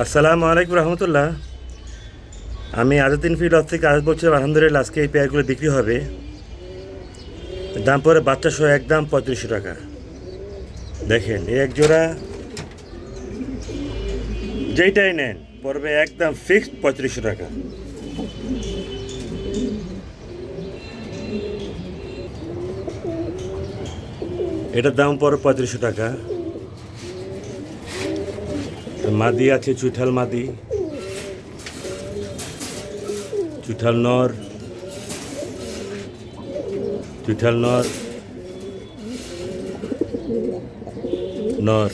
আসসালামু আলাইকুম রহমতুল্লাহ। আমি আজাদিন অফ থেকে আজ বলছিলাম আলহামদুলিল্লাহ আজকে এই পেয়ারগুলো বিক্রি হবে। দাম পড়ে বাচ্চা সহ একদম পঁয়ত্রিশশো টাকা। দেখেন, এই এক জোড়া যেইটাই নেন, পড়বে একদম ফিক্সড পঁয়ত্রিশশো টাকা। এটার দাম পড়ে পঁয়ত্রিশশো টাকা। মাদি আছে চুঠাল মাদি। চুঠাল নর। চুঠাল নর। নর।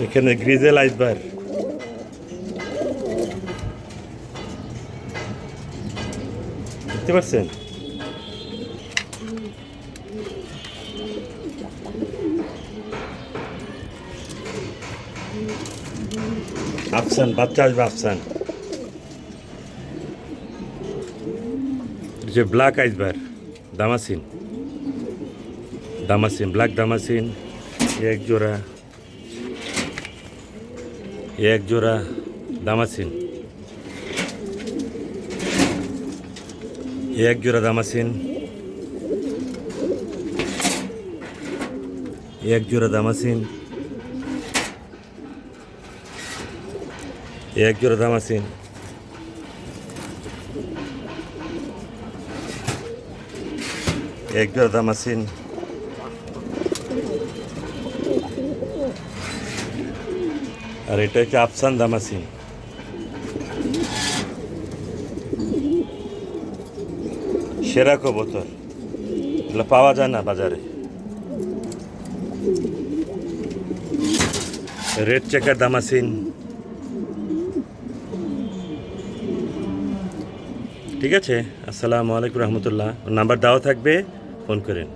এখানে গ্রিজেল আইসবার। দেখতে পাচ্ছেন? আফসান বাচ্চা আসবে আফসান যে ব্ল্যাক আইসবার দামাসিন দামাসিন ব্ল্যাক দামাসিন এক জোড়া এক জোড়া দামাসিন এক জোড়া দামাসিন এক জোড়া দামাসিন এ এক জোড়া দামাসিন এক জোড়া দামাসিন আর এটা হচ্ছে আফসান দামাসিন সেরা কবুতর এগুলো পাওয়া যায় না বাজারে রেড চেকার দামাসিন ঠিক আছে? আসসালামু আলাইকুম রহমতুল্লাহ। নাম্বার দেওয়া থাকবে ফোন করেন।